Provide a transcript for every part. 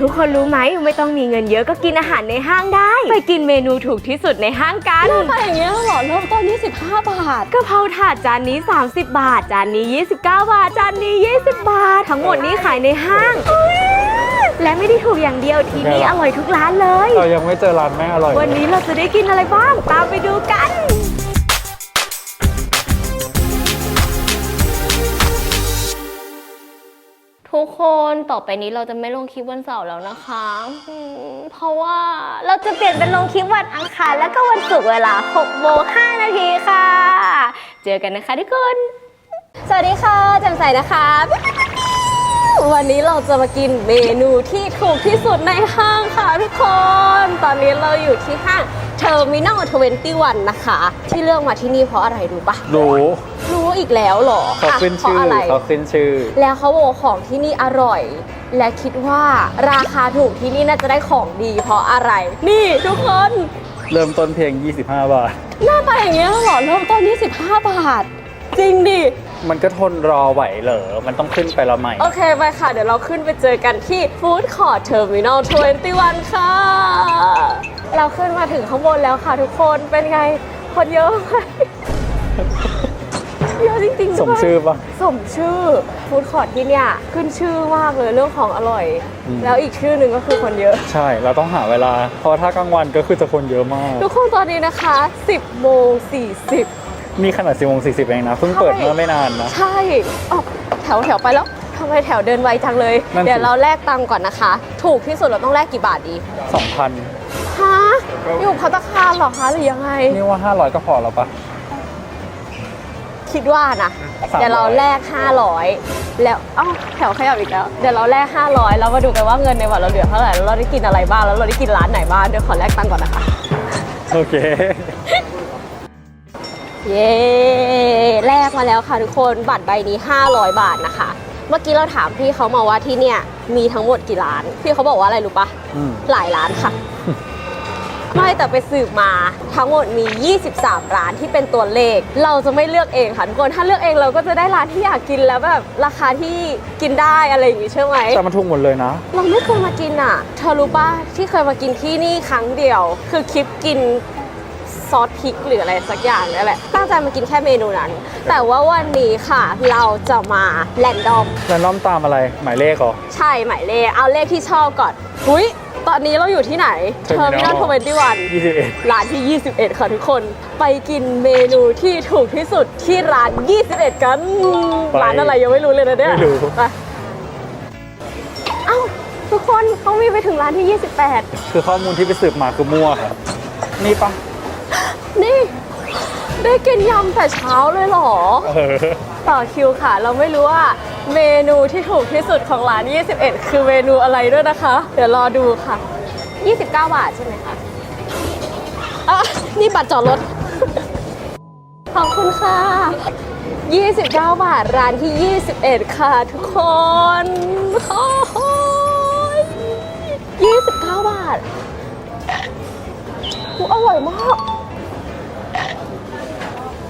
ทุกคนรู้ไหมไม่ต้องมีเงินเยอะก็กินอาหารในห้างได้ ไปกินเมนูถูกที่สุดในห้างกันไปอย่างเงี้ยเหรอเริ่มต้น25บาท กะเพราถาดจานนี้ 30 บาท จานนี้ 29 บาท จานนี้ 20 บาท ทั้งหมดนี้ขายในห้าง และไม่ได้ถูกอย่างเดียวที่นี่อร่อยทุกร้านเลย เรายังไม่เจอร้านแม่อร่อย วันนี้เราจะได้กินอะไรบ้าง ตามไปดูกัน ทุกคนต่อไปนี้เราจะไม่ลงคลิปวันเสาร์แล้วนะคะอืมเพราะว่าเราจะเปลี่ยนเป็นลงคลิปวันอังคารแล้วก็วันศุกร์เวลา6โมง5นาทีค่ะ เจอกันนะคะทุกคน สวัสดีค่ะแจ่มใสนะคะ วันนี้เราจะมากินเมนูที่ถูกที่สุดในห้างค่ะทุกคน ตอนนี้เราอยู่ที่ห้าง Terminal 21 นะคะ ที่เลือกมาที่นี่เพราะอะไรรู้ปะรู้รู้อีกแล้วเหรอเขาอะขึ้นเพราะชื่ออะไรเขาขึ้นชื่อ แล้วเขาบอกว่าของที่นี่อร่อย และคิดว่าราคาถูกที่นี่น่าจะได้ของดี เพราะอะไร นี่ทุกคนเริ่มต้นเพียง 25 บาท หน้าตาอย่างเงี้ยเหรอเริ่มต้นที่15บาท จริงดิ มันก็ทนรอไหวเหรอ มันต้องขึ้นไปละใหม่โอเค ไปค่ะ เดี๋ยวเราขึ้นไปเจอกันที่ Food Court Terminal 21 ค่ะ เราขึ้นมาถึงข้างบนแล้วค่ะทุกคนเป็นไงคนเยอะไหมเยอะจริงๆสมชื่อปะสมชื่อฟู้ดคอร์ทที่เนี่ยขึ้นชื่อมากเลยเรื่องของอร่อยอืมแล้วอีกชื่อหนึ่งก็คือคนเยอะ ใช่ เราต้องหาเวลา เพราะถ้ากลางวันก็คือจะคนเยอะมาก ทุกคนตอนนี้นะคะ 10โมง40นี่ขนาด10โมง40 เองนะเพิ่งเปิดเมื่อไม่นานนะ ใช่อาวแถวแถวไปแล้วทำไมแถวเดินไวจังเลยนั่นสิเดี๋ยวเราแลกตังค์ก่อนนะคะ ถูกที่สุดเราต้องแลกกี่บาทดี 2,000 ฮะอยู่พัตตาคารเหรอคะหรือยังไง นี่ว่า 500 ก็พอแล้วปะ คิดว่านะ300 เดี๋ยวเราแลก500 แล้วเอ้าแถวขยับอีกแล้ว เดี๋ยวเราแลก500แล้วมาดูกันว่าเงินในวันเราเหลือเท่าไหร่แล้วเราได้กินอะไรบ้างแล้วเราได้กินร้านไหนบ้างเดี๋ยวขอแลกตังค์ก่อนนะคะ โอเค เย้แลกมาแล้วค่ะทุกคนบัตรใบนี้ 500 บาทนะคะ เมื่อกี้เราถามพี่เขามาว่าที่เนี่ยมีทั้งหมดกี่ร้าน พี่เขาบอกว่าอะไรรู้ปะอืม หลายร้านค่ะ ไม่แต่ไปสืบมาทั้งหมดมี 23 ร้านที่เป็นตัวเลข เราจะไม่เลือกเองค่ะทุกคนถ้าเลือกเองเราก็จะได้ร้านที่อยากกินแล้วแบบราคาที่กินได้อะไรอย่างงี้ใช่ไหมแต่มันถูกหมดเลยนะ เราไม่เคยมากินอะเธอรู้ป่ะที่เคยมากินที่นี่ครั้งเดียว คือคลิปกินซอสพริกหรืออะไรสักอย่างนี่แหละตั้งใจมากินแค่เมนูนั้น แต่ว่าวันนี้ค่ะเราจะมาแรนดอมแล้วน้อมตามอะไรหมายเลขเหรอใช่หมายเลขเอาเลขที่ชอบก่อนหุย ตอนนี้เราอยู่ที่ไหน Terminal Terminal 21 21 ร้านที่ 21 ค่ะทุกคน ไปกินเมนูที่ถูกที่สุดที่ร้าน 21 กัน ไปร้านอะไรยังไม่รู้เลยนะเนี่ยไม่รู้ ไปเอ้าทุกคนเขามีไปถึงร้านที่28คือข้อมูลที่ไปสืบมาคือมั่วครับนี่ปะนี่ ได้กินยำแต่เช้าเลยเหรอ เออ ต่อคิวค่ะ เราไม่รู้ว่า เมนูที่ถูกที่สุดของร้าน 21 คือเมนูอะไรด้วยนะคะ เดี๋ยวรอดูค่ะ 29 บาทใช่ไหมคะอะนี่บัตรจอดรถ ขอบคุณค่ะ 29 บาทร้านที่ 21 ค่ะทุกคนโอ้โห29 บาทอุ๊ยอร่อยมาก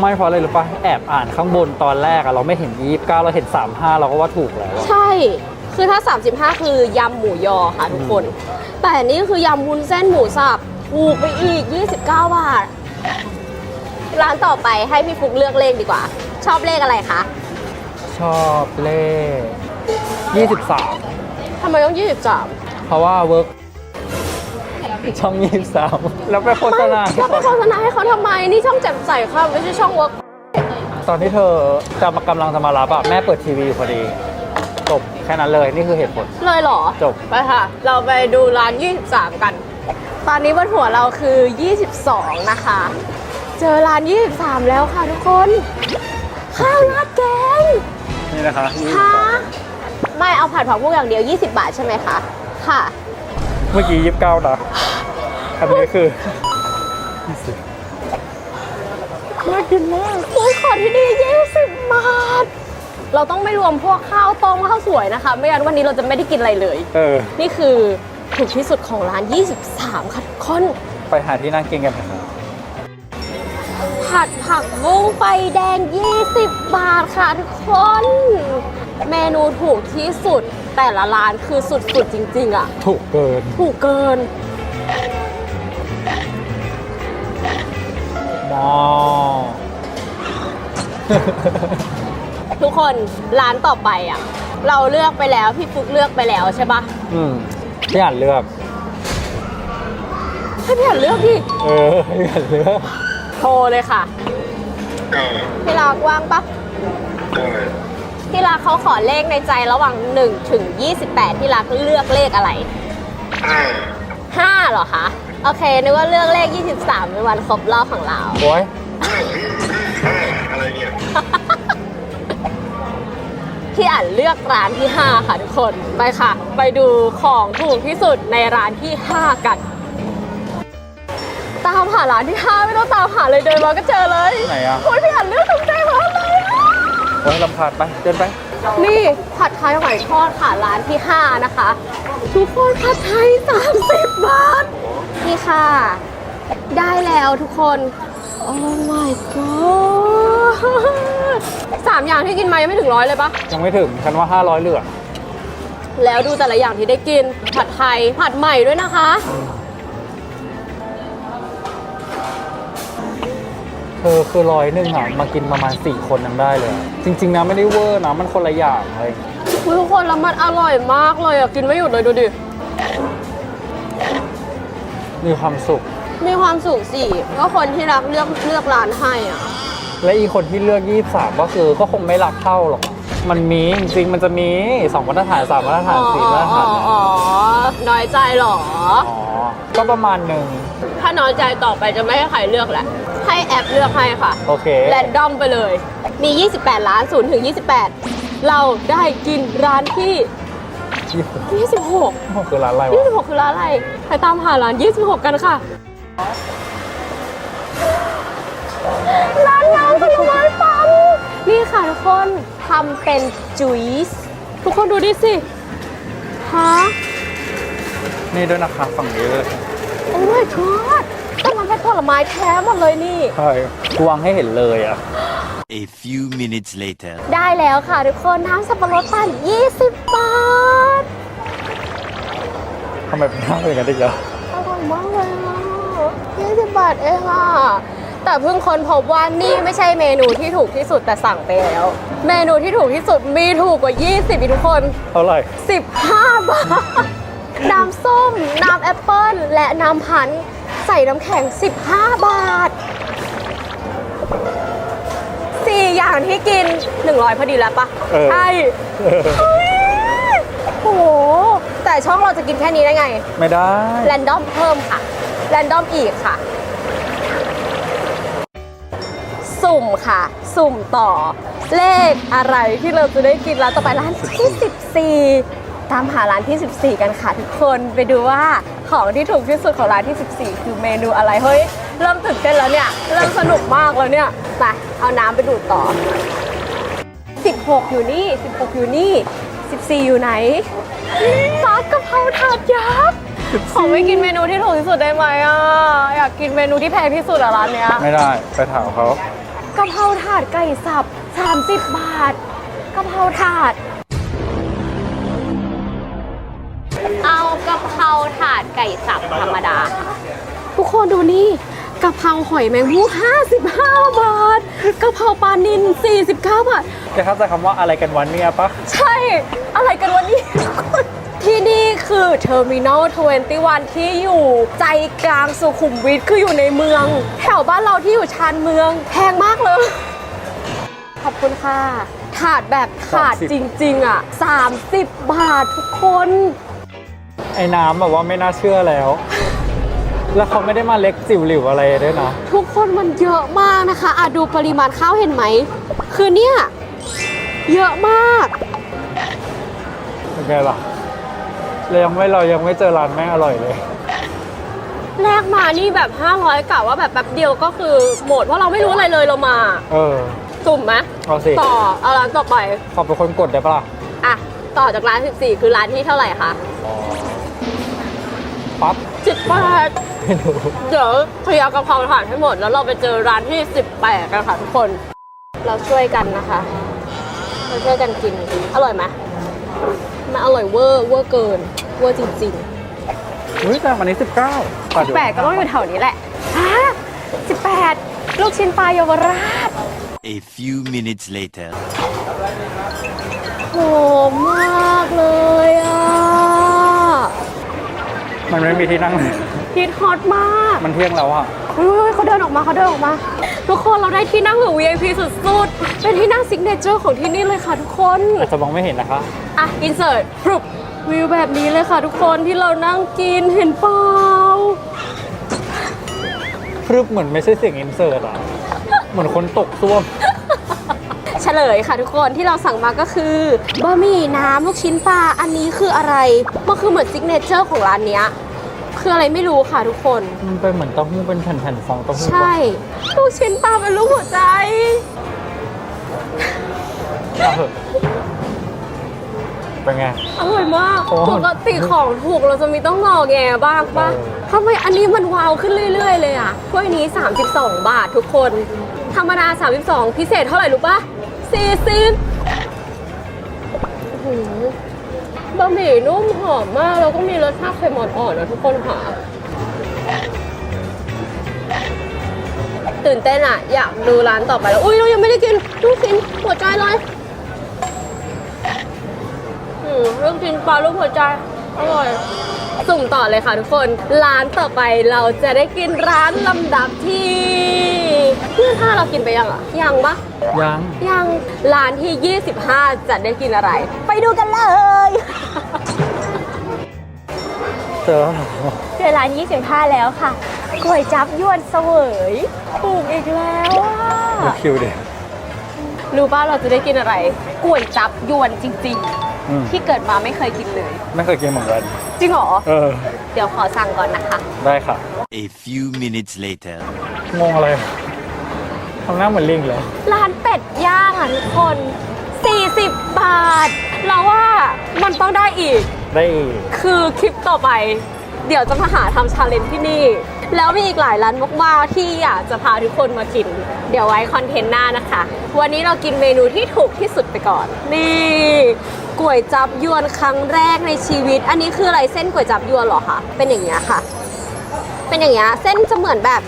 ไม่เพราะอะไรหรือปะแอบอ่านข้างบนตอนแรกอะเราไม่เห็น29เราเห็น35เราก็ว่าถูกแล้วอะ ใช่ คือถ้า 35 คือยำหมูยอค่ะทุกคน แต่อันนี่คือยำวุ้นเส้นหมูสับถูกไปอีก 29 บาท ร้านต่อไปให้พี่ฟุกเลือกเลขดีกว่า ชอบเลขอะไรคะชอบเลข 23 ทำไมต้อง 23 เพราะว่าเวิร์ก ช่อง23แล้วไปโฆษณาให้เราไปเขาโฆษณาให้เขาทำไม นี่ช่องแจ่มใสค่ะไม่ใช่ช่องเวิร์กตอนที่เธอจะมากำลังจะมารับอะแม่เปิดทีวีอยู่พอดี จบแค่นั้นเลยนี่คือเหตุผล เลยเหรอจบ ไปค่ะ เราไปดูร้าน 23 กัน ตอนนี้บนหัวเราคือ 22 นะคะ เจอร้าน 23 แล้วค่ะทุกคน ข้าวราดแกง นี่นะคะค่ะ ไม่เอาผัดผักบุ้งอย่างเดียว 20 บาทใช่ไหมคะ ค่ะ เมื่อกี้29นะ อันนี้คือน่ากินมากฟู้ดคอร์ทที่นี่20บาท เราต้องไม่รวมพวกข้าวต้มข้าวสวยนะคะ ไม่งั้นวันนี้เราจะไม่ได้กินอะไรเลย เออ นี่คือถูกที่สุดของร้าน 23 ค่ะทุกคนไปหาที่นั่งกินกันเถอะ ผัดผักบุ้งไฟแดง 20 บาทค่ะทุกคน เมนูถูกที่สุดแต่ละร้านคือสุดๆจริง ๆ อะ ถูกเกิน ถูกเกิน ทุกคนร้านต่อไปอะ เราเลือกไปแล้ว พี่ฟุกเลือกไปแล้วใช่ปะอืมพี่อ่านเลือก ให้พี่อ่านเลือกดิเออพี่อ่านเลือกโทรเลยค่ะพี่รักว่างปะพี่รักเขาขอเลขในใจระหว่าง1ถึง28พี่รักเลือกเลขอะไร5เหรอคะ โอเค นึกว่าเลือกเลข 23 เป็นวันครบรอบของเรา โอ้ยอะไรเนี่ยพี่อ่านเลือกร้านที่ 5 ค่ะทุกคน ไปค่ะ ไปดูของถูกที่สุดในร้านที่ 5 กัน ตามหาร้านที่ 5 ไม่ต้องตามหาเลยเดินมาก็เจอเลยไหนอะโอ้ยพี่อ่านเลือกถูกใจร้านเลยอะโอ้ยลำพาดไป เดินไป นี่ผัดไทยหอยทอดค่ะร้านที่ 5 นะคะ ทุกคนผัดไทย 30 บาทนี่ ค่ะ ได้แล้วทุกคน โอ้ my god สามอย่างที่กินมายังไม่ถึงร้อยเลยปะ ยังไม่ถึงฉันว่า 500 เหลือแล้วดูแต่ละอย่างที่ได้กิน ผัดไทย ผัดใหม่ด้วยนะคะ เธอคือร้อยหนึ่งอะมากินประมาณ 4 คนยังได้เลยอะจริง ๆนะไม่ได้เวอร์นะมันคนละอย่างเลย อุ๊ยทุกคนแล้วมันอร่อยมากเลยอะ กินไม่หยุดเลยดูดิ มีความสุข มีความสุขสิก็คนที่รักเลือกเลือกร้านให้อะ และอีกคนที่เลือก 23 ก็คือก็คงไม่รักเท่าหรอก มันมีจริงๆมันจะมี2มาตรฐาน3มาตรฐาน4มาตรฐานอ๋ออ๋อ น้อยใจเหรอ อ๋อ ก็ประมาณหนึ่งถ้าน้อยใจต่อไปจะไม่ให้ใครเลือกแหละ ให้แอปเลือกให้ค่ะ โอเค แรนดอมไปเลย มี 28 ล้าน0ถึง 28 เราได้กินร้านที่ 26 26คือร้านอะไรวะ26 คือร้านอะไร ไปตามหาร้าน 26 กันค่ะ ร้านน้ำผลไม้ปั่นนี่ค่ะทุกคนทำเป็นจุยส์ทุกคนดูดิสิฮะนี่ด้วยนะคะฝั่งนี้เลยโอ้ my god แต่มันเป็นผลไม้แท้หมดเลยนี่ ใช่วางให้เห็นเลยอะ A few minutes later ได้แล้วค่ะทุกคนน้ำสับปะรดปั่น20 บาท ทำไมเป็นหน้าเป็นกันได้เยอะอร่อยมากเลยอะ20บาทเองอะ แต่เพิ่งค้นพบว่านี่ไม่ใช่เมนูที่ถูกที่สุดแต่สั่งไปแล้ว เมนูที่ถูกที่สุดมีถูกกว่า 20อีกทุกคน เท่าไหร่15 บาท น้ำส้ม น้ำแอปเปิ้ล และน้ำพันธุ์ใส่น้ำแข็ง 15 บาท สี่อย่างที่กิน 100 พอดีแล้วปะเออ ใช่เฮ้ยโอ้โห แต่ช่องเราจะกินแค่นี้ได้ไง ไม่ได้ แรนดอมเพิ่มค่ะ แรนดอมอีกค่ะ สุ่มค่ะ สุ่มต่อ เลขอะไรที่เราจะได้กินร้านต่อไปร้านที่ 14 ตามหาร้านที่ 14 กันค่ะทุกคนไปดูว่าของที่ถูกที่สุดของร้านที่ 14 คือเมนูอะไรเฮ้ยเริ่มตื่นเต้นแล้วเนี่ย เริ่มสนุกมากแล้วเนี่ยไปเอาน้ำไปดูดต่อ 16 อยู่นี่ 16 อยู่นี่ 14 อยู่ไหน ซอสกะเพราถาดยักษ์ขอไม่กินเมนูที่ถูกที่สุดได้ไหมอะ อยากกินเมนูที่แพงที่สุดอะร้านเนี้ยไม่ได้ไปถามเขากะเพราถาดไก่สับ 30 บาทกะเพราถาด เอากะเพราถาดไก่สับธรรมดา ทุกคนดูนี่ กะเพราหอยแมงมุม55 บาทกะเพราปลานิล49 บาท จะเข้าใจคำว่าอะไรกันวันเนี่ยปะใช่อะไรกันวันนี้ ที่นี่คือ Terminal 21 ที่อยู่ใจกลางสุขุมวิทคืออยู่ในเมือง แถวบ้านเราที่อยู่ชานเมืองแพงมากเลย ขอบคุณค่ะ ถาดแบบถาดจริง ๆ อะ 30 บาททุกคน ไอ้น้ำแบบว่าไม่น่าเชื่อแล้ว แล้วเขาไม่ได้มาเล็กจิ๋วหลิวอะไรด้วยนะ ทุกคนมันเยอะมากนะคะอะดูปริมาณข้าวเห็นไหม คือเนี่ยเยอะมากเป็นไงล่ะเรายังไม่เรายังไม่เจอร้านแม่งอร่อยเลย แรกมานี่แบบ 500กะว่าแบบแป๊บเดียวก็คือหมดเพราะเราไม่รู้อะไรเลยเรามา เออ สุ่มไหมเอาสิ ต่อเอาร้านต่อไป ขอบเป็นคนกดได้ปะล่ะอะ ต่อจากร้าน 14 คือร้านที่เท่าไหร่คะ ปั๊บ 18 ไม่รู้เดี๋ยวเคลียร์กะเพราถาดให้หมด แล้วเราไปเจอร้านที่ 18 กันค่ะทุกคน เราช่วยกันนะคะ เราช่วยกันกิน อร่อยไหมมันอร่อยเวอร์เวอร์เกิน เวอร์จริงอุ้ยแต่วันนี้สิบเก้าๆแปดก็ต้องอยู่แถวนี้แหละฮะสิบแปดลูกชิ้นปลาเยาวราช A few minutes later. หอมมากเลยอะ มันไม่มีที่นั่งเลย ฮิตฮอตมากมันเที่ยงแล้วอะเฮ้ยเขาเดินออกมาเขาเดินออกมา ทุกคนเราได้ที่นั่งแบบ VIP สุดๆ เป็นที่นั่งซิกเนเจอร์ของที่นี่เลยค่ะทุกคน อาจจะมองไม่เห็นนะคะ อะ อินเสิร์ตพรุบวิวแบบนี้เลยค่ะทุกคนที่เรานั่งกินเห็นเปล่าพรึบเหมือนไม่ใช่เสียงอินเสิร์ตอะเหมือนคนตกซ่วมเฉลยค่ะทุกคนที่เราสั่งมาก็คือบะหมี่น้ำลูกชิ้นปลาอันนี้คืออะไร มันคือเหมือนซิกเนเจอร์ของร้านเนี้ย คืออะไรไม่รู้ค่ะทุกคน มันเป็นเหมือนเต้าหู้เป็นแผ่นๆฟองเต้าหู้ใช่ลูกชิ้นปลาเป็นลูกหัวใจ เอาเถอะเป็นไง อร่อยมากโอ้ปกติของถูกเราจะมีต้องงอแงบ้างปะเออทำไมอันนี้มันวาวขึ้นเรื่อย ๆ เลยอะถ้วยนี้ 32 บาททุกคน ธรรมดา 32 พิเศษเท่าไหร่รู้ปะ40โอ้โห บะหมี่นุ่มหอมมาก แล้วก็มีรสชาติเค็มอ่อนๆนะทุกคนค่ะ ตื่นเต้นอะ อยากดูร้านต่อไปแล้ว อุ้ยเรายังไม่ได้กินลูกชิ้นหัวใจเลยอืมลูกชิ้นปลาลูกหัวใจ อร่อย สุ่มต่อเลยค่ะทุกคน ร้านต่อไปเราจะได้กินร้านลำดับที่ที่ห้าเรากินไปยังอะ ยังปะ ยัง ยังร้านที่ 25 จะได้กินอะไร ไปดูกันเลยเจอเจอร้าน 25 แล้วค่ะก๋วยจับยวนเสวยถูกอีกแล้วอะดูคิวเด็รู้ป่ะเราจะได้กินอะไรก๋วยจับยวนจริงอืมๆที่เกิดมาไม่เคยกินเลย ไม่เคยกินเหมือนกัน จริงเหรอเออ เดี๋ยวขอสั่งก่อนนะคะ ได้ค่ะ A few minutes later. งงอะไร ทำหน้าเหมือนลิงเลย ร้านเป็ดย่างอะทุกคน 40 บาท เราว่ามันต้องได้อีก ได้อีกคือคลิปต่อไป เดี๋ยวจะมาหาทำชาเลนจ์ที่นี่ แล้วมีอีกหลายร้านมากๆที่อยากจะพาทุกคนมากิน เดี๋ยวไว้คอนเทนต์หน้านะคะ วันนี้เรากินเมนูที่ถูกที่สุดไปก่อน นี่ก๋วยจับยวนครั้งแรกในชีวิต อันนี้คืออะไรเส้นก๋วยจับยวนเหรอคะเป็นอย่างเงี้ยค่ะ เป็นอย่างเงี้ยเส้นจะเหมือนแบบ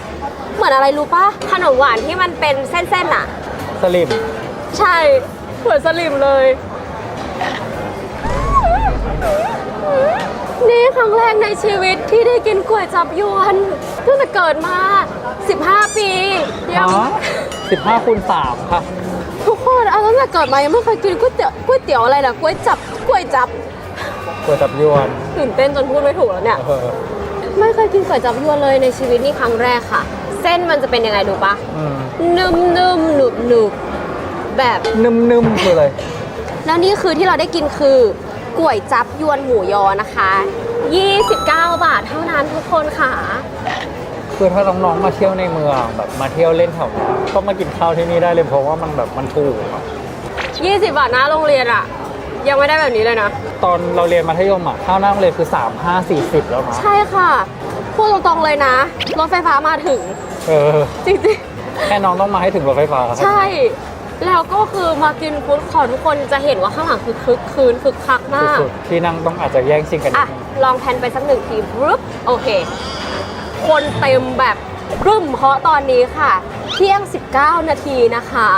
เหมือนอะไรรู้ปะขนมหวานที่มันเป็นเส้นๆอะสลิมใช่เหมือนสลิมเลย นี่ครั้งแรกในชีวิตที่ได้กินก๋วยจับยวนตั้งแต่เกิดมา 15 ปียังอ๋อสิบห้าคูณสามค่ะ ทุกคนเอาตั้งแต่เกิดมายังไม่เคยกินก๋วยเตี๋ยวก๋วยเตี๋ยวอะไรนะก๋วยจับก๋วยจับเปิดจับยวนตื่นเต้นจนพูดไม่ถูกแล้วเนี่ย เออไม่เคยกินก๋วยจับยวนเลยในชีวิตนี่ครั้งแรกค่ะ เส้นมันจะเป็นยังไงดูปะอืมนุ่มนุ่มหนุบหนุบแบบนึ่มๆคืออะไรแล้วนี่คือที่เราได้กินคือก๋วยจับยวนหมูยอนะคะ 29 บาทเท่านั้นทุกคนค่ะ คือถ้าน้องๆมาเที่ยวในเมืองแบบมาเที่ยวเล่นแถวนี้ก็มากินข้าวที่นี่ได้เลยเพราะว่ามันแบบมันถูกอะ20 บาทนะโรงเรียนอะยังไม่ได้แบบนี้เลยนะ ตอนเราเรียนมัธยมอะข้าวหน้าโรงเรียนคือ 3 5 40 แล้วนะ ใช่ค่ะ พูดตรงๆเลยนะ รถไฟฟ้ามาถึง เออ จริงแค่น้องต้องมาให้ถึงรถไฟฟ้าๆ ใช่ แล้วก็คือมากินฟู้ดคอร์ททุกคนจะเห็นว่าข้างหลังคือคึกคืนคึกคักมากสุดๆที่นั่งต้องอาจจะแย่งชิงกันนิอะดนึงลองแพนไปสักหนึ่งทีปุ๊บโอเค คนเต็มแบบรึมเพราะตอนนี้ค่ะ เที่ยง 19 นาทีนะคะ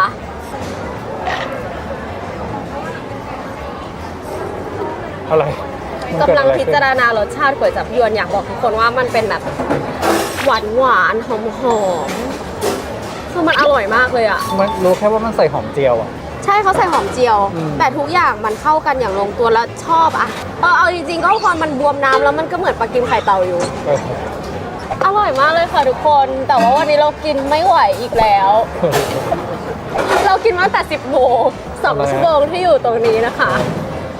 อะไรมันเดกำลังอะไรพิขึ้นจารณารสชาติก๋วยจับยวนอยากบอกทุกคนว่ามันเป็นแบบ หวานหวานๆหอมหอมๆคือมันอร่อยมากเลยอะ มันรู้แค่ว่ามันใส่หอมเจียวอะใช่เขาใส่หอมเจียว อืม แต่ทุกอย่างมันเข้ากันอย่างลงตัวแล้วชอบอะเออเอาจริงๆก็ความมันบวมน้ำแล้วมันก็เหมือนปลากิมไข่เต่าอยู่ เอออร่อยมากเลยค่ะทุกคน แต่ว่าวันนี้เรากินไม่ไหวอีกแล้ว เรากินมาตั้งแต่ 10โมงสองทำไมอะชั่วโมงที่อยู่ตรงนี้นะคะ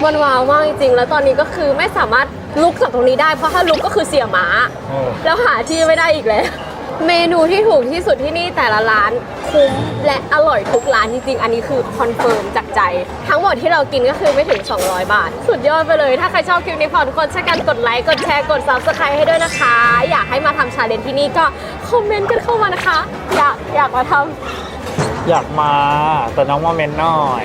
มันว้าวมากจริงๆ แล้วตอนนี้ก็คือไม่สามารถ ลุกจากตรงนี้ได้เพราะถ้าลุกก็คือเสียหมาเออแล้วหาที่ไม่ได้อีกแล้ว เมนูที่ถูกที่สุดที่นี่แต่ละร้านคุ้มและอร่อยทุกร้านจริงๆ อันนี้คือคอนเฟิร์มจากใจ ทั้งหมดที่เรากินก็คือไม่ถึง 200 บาท สุดยอดไปเลย ถ้าใครชอบคลิปนี้ฝากทุกคนช่วยกันกดไลค์ กดแชร์ กด subscribe ให้ด้วยนะคะ อยากให้มาทำชาเลนจ์ที่นี่ก็คอมเมนต์กันเข้ามานะคะ อยากอยากมาทำ อยากมาแต่น้องมาเมนหน่อย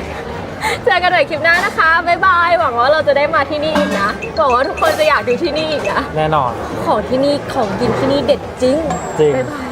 เจอกันใหม่คลิปหน้านะคะ บ๊ายบาย หวังว่าเราจะได้มาที่นี่อีกนะหวังว่าทุกคนจะอยากดูที่นี่อีกนะ แน่นอน ของที่นี่ของกินที่นี่เด็ดจริง จริง บ๊ายบาย